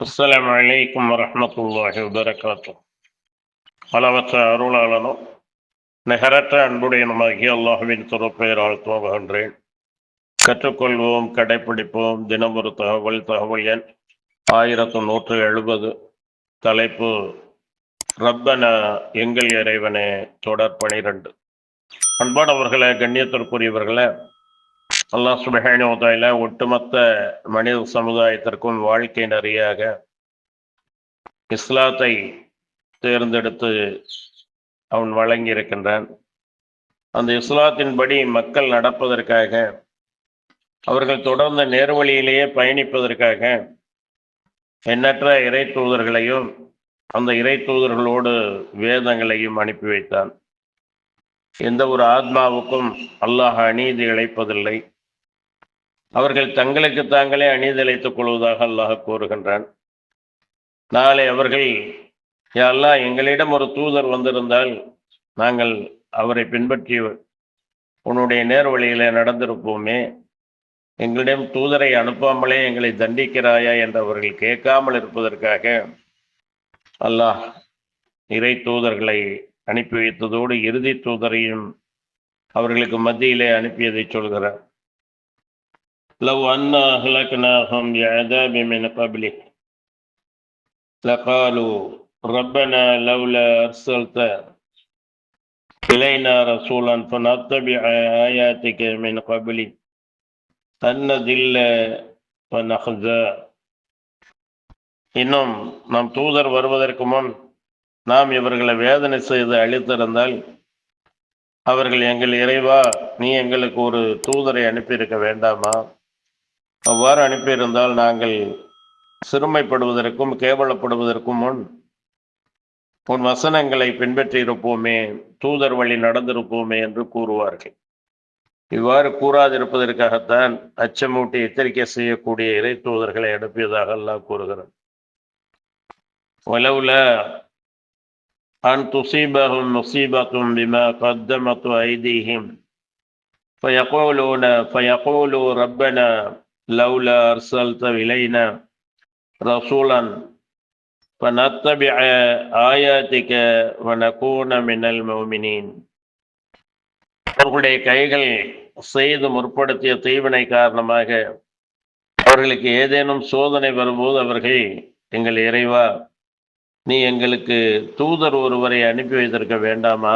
அஸ்லாம் வலைக்கம் வரமத்துல்லாஹி வபரகாத்துஹ். பலவற்ற அருளாளனும் நிகரற்ற அன்புடையனுமாகிய அல்லாஹுவின் துறப்பெயரால் துவங்குகின்றேன் கற்றுக்கொள்வோம் கடைப்பிடிப்போம் தினமொரு தகவல் தகவல் எண் ஆயிரத்து நூற்று எழுபது. தலைப்பு ரப்பன எங்கள் இறைவனே தொடர் பனிரெண்டு. அன்பானவர்களே கண்ணியத்திற்குரியவர்களே அல்லாஹ் சுபஹானுவதாயில ஒட்டுமொத்த மனித சமுதாயத்திற்கும் வாழ்க்கை நிறையாக இஸ்லாத்தை தேர்ந்தெடுத்து அவன் வழங்கி இருக்கின்றான் அந்த இஸ்லாத்தின்படி மக்கள் நடப்பதற்காக அவர்கள் தொடர்ந்த நேர்வழியிலேயே பயணிப்பதற்காக எண்ணற்ற இறை தூதர்களையும் அந்த இறை தூதர்களோடு வேதங்களையும் அனுப்பி வைத்தான். எந்த ஒரு ஆத்மாவுக்கும் அல்லாஹ் அநீதி இழைப்பதில்லை. அவர்கள் தங்களுக்கு தாங்களே அநீதிழைத்துக் கொள்வதாக அல்லாஹ் கூறுகின்றான். நாளை அவர்கள் யாரெல்லாம் எங்களிடம் ஒரு தூதர் வந்திருந்தால் நாங்கள் அவரை பின்பற்றி உன்னுடைய நேர்வழியில நடந்திருப்போமே. எங்களிடம் தூதரை அனுப்பாமலே எங்களை தண்டிக்கிறாயா? என்று அவர்கள் கேட்காமல் இருப்பதற்காக அல்லாஹ் இறை தூதர்களை அனுப்பி வைத்ததோடு இறுதி தூதரையும் அவர்களுக்கு மத்தியிலே அனுப்பியதை சொல்கிறார். لو أنا أهلكناهم بعذاب من قبله لقالوا ربنا لولا أرسلت إلينا رسولا فنتبع آياتك من قبل أن نذل فنخزى இன்னும் நம் தூதர் வருவதற்கு முன் நாம் இவர்களை வேதனை செய்து அழித்திருந்தால் அவர்கள் எங்கள் இறைவா நீ எங்களுக்கு ஒரு தூதரை அனுப்பியிருக்க வேண்டாமா அவ்வாறு அனுப்பியிருந்தால் நாங்கள் சிறுமைப்படுவதற்கும் கேவலப்படுவதற்கும் முன் உன் வசனங்களை பின்பற்றி இருப்போமே தூதர் வழி நடந்திருப்போமே என்று கூறுவார்கள் இவ்வாறு கூறாதிருப்பதற்காகத்தான் அச்சமூட்டி எச்சரிக்கை செய்யக்கூடிய இறை தூதர்களை அனுப்பியதாக அல்லாஹ் கூறுகிறார் ولولا أن تصيبهم مصيبة بما قدمت أيديهم فيقولون فيقولوا ربنا لولا أرسلت إلينا رسولا فنتبع آياتك ونكون من المؤمنين அவர்களுடைய கைகள் செய்து முற்படுத்திய தீவினை காரணமாக அவர்களுக்கு ஏதேனும் சோதனை வரும்போது அவர்கள் எங்கள் இறைவா நீ எங்களுக்கு தூதர் ஒருவரை அனுப்பி வைத்திருக்க வேண்டாமா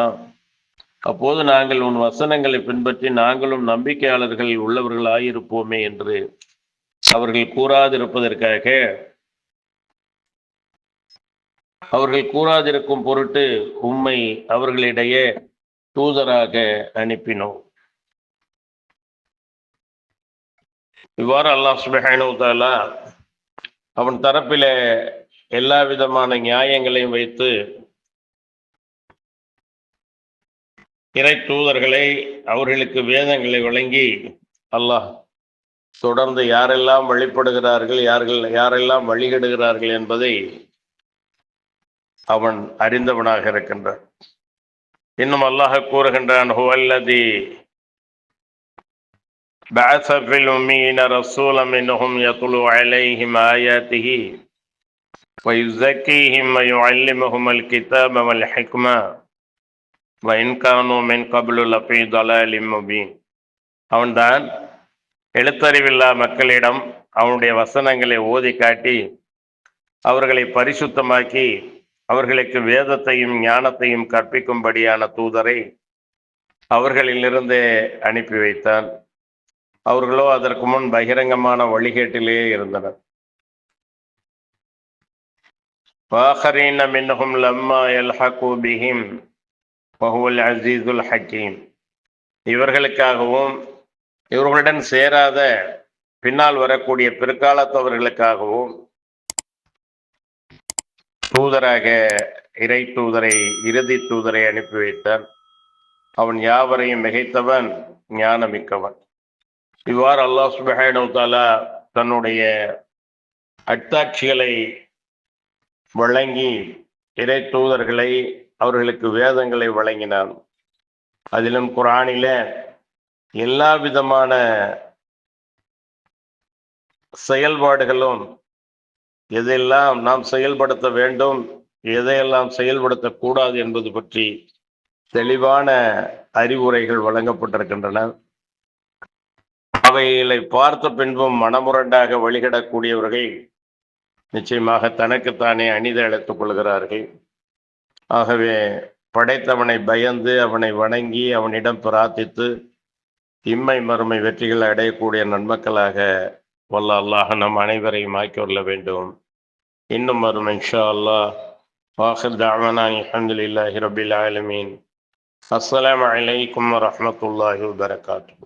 அப்போது நாங்கள் உன் வசனங்களை பின்பற்றி நாங்களும் நம்பிக்கையாளர்கள் உள்ளவர்கள் ஆயிருப்போமே என்று அவர்கள் கூறாதிருப்பதற்காக அவர்கள் கூறாதிருக்கும் பொருட்டு உம்மை அவர்களிடையே தூதராக அனுப்பினோம். இவ்வாறு அல்லாஹ் சுபஹானுத்தாலா அவன் தரப்பில எல்லா விதமான நியாயங்களையும் வைத்து இறை தூதர்களை அவர்களுக்கு வேதங்களை வழங்கி அல்லாஹ் தொடர்ந்து யாரெல்லாம் வழிபடுகிறார்கள் யார்கள் யாரெல்லாம் வழிகிடுகிறார்கள் என்பதை அவன் அறிந்தவனாக இருக்கின்றான் இன்னும் அல்லாஹ் கூறுகின்றான் ஹுவல்லதி بعث في الأمين رسولا منهم يتلو عليهم آياته ويزكيهم ويعلمهم الكتاب والحكمة وإن كانوا من قبل لفي ضلال مبين அவன்தான் எழுத்தறிவில்லா மக்களிடம் அவனுடைய வசனங்களை ஓதி காட்டி அவர்களை பரிசுத்தமாக்கி அவர்களுக்கு வேதத்தையும் ஞானத்தையும் கற்பிக்கும்படியான தூதரை அவர்களிலிருந்தே அனுப்பி வைத்தான். அவர்களோ அதற்கு முன் பகிரங்கமான வழிகேட்டிலேயே இருந்தனர். வாஹரீன மின்ஹும் லம்மா எல் ஹகூபிஹிம் பஹுல் அசீதுல் ஹக்கீம். இவர்களுக்காகவும் இவர்களுடன் சேராத பின்னால் வரக்கூடிய பிற்காலத்தவர்களுக்காகவும் தூதராக இறை தூதரை இறுதி தூதரை அனுப்பி வைத்தான் அவன் யாவரையும் மிகைத்தவன் ஞானமிக்கவன். இவ்வாறு அல்லாஹ் சுபஹானு தாலா தன்னுடைய அட்டாட்சிகளை வழங்கி இறை தூதர்களை அவர்களுக்கு வேதங்களை வழங்கினான். அதிலும் குரானில எல்லா விதமான செயல்பாடுகளும் எதையெல்லாம் நாம் செயல்படுத்த வேண்டும் எதையெல்லாம் செயல்படுத்தக்கூடாது என்பது பற்றி தெளிவான அறிவுரைகள் வழங்கப்பட்டிருக்கின்றன. அவைகளை பார்த்த பின்பும் மனமுரண்டாக வழிகிடக்கூடியவர்கள் நிச்சயமாக தனக்குத்தானே அணித அழைத்துக் கொள்கிறார்கள். ஆகவே படைத்தவனை பயந்து அவனை வணங்கி அவனிடம் பிரார்த்தித்து இம்மை மறுமை வெற்றிகள் அடையக்கூடிய நன்மக்களாக வல்ல அல்லாஹ் நம் அனைவரையும் ஆக்கியுள்ள வேண்டும். இன்னும் வரும் இன்ஷா அல்லாஹ். வாஹிர் தாவனா அலமதுல்லாஹி ரபில் ஆலமீன். அஸ்லாம் அலைக்கும் வரமத்துல்லாஹி வரகாத்து